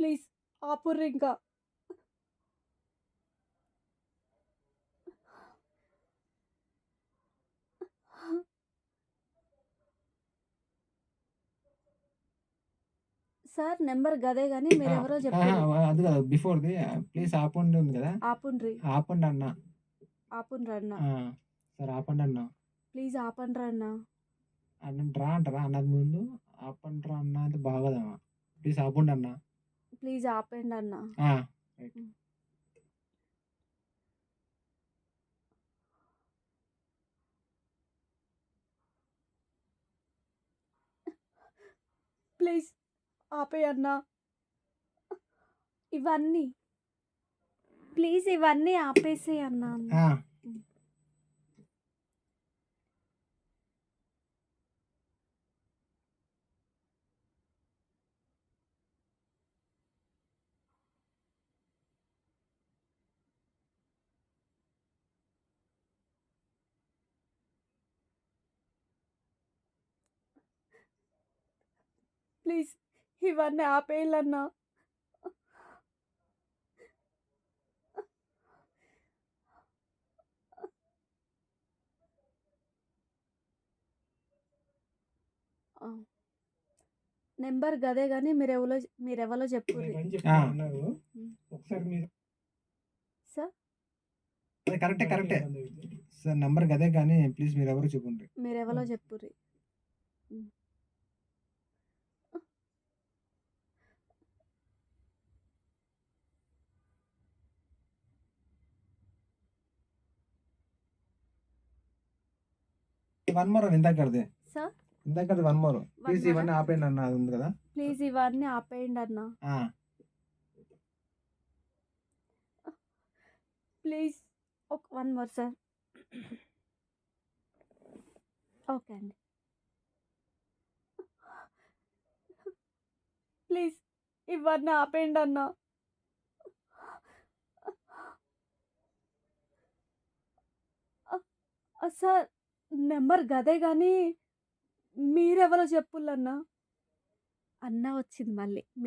Please ఆపుర్రి ఇంకా. Sir number గదే కానీ మీరు ఎవరో చెప్పారు. అది కదా బిఫోర్ది ప్లీజ్ ఆపండి ఉంది కదా. ఆపుండ్రి. ఆపండి అన్న. ఆపుండ్రి అన్న. సరే ఆపండి అన్న. ప్లీజ్ ఆపండ్రి అన్న. అన్న రా అంటారా? అన్నది ముందు ఆపండి రా అన్న అంటే బాగోదమ్మా. ప్లీజ్ ఆపండి అన్న. ప్లీజ్ ఆపండి అన్న. ప్లీజ్ ఆపే అన్న. ఇవన్నీ. ప్లీజ్ ఇవన్నీ ఆపేసే అన్న. ప్లీజ్ ఇవన్నీ ఆపేయాలన్నా నెంబర్ గదే కానీ మీరు ఎవరో మీరు సార్? కరెక్టే కరెక్టే. సార్ నెంబర్ అదే కానీ ప్లీజ్ మీరు ఎవరు చెప్పండి మీరు ఎవరో చెప్పుర్రి వన్ మోర్ ఇందాకది సార్ వన్ మోర్. ప్లీజ్ ఇవన్నీ ఆపేయండి అన్న అది ఉంది కదా. ప్లీజ్ ఇవన్నీ ఆపేయండి అన్న. ప్లీజ్ ఒక వన్ మోర్ సార్ ఓకే అండి. ప్లీజ్ ఇవన్నీ ఆపేయండి అన్న. సార్ నెంబర్ గదే కానీ మీరెవరో చెప్పులన్నా అన్న వచ్చింది మళ్ళీ.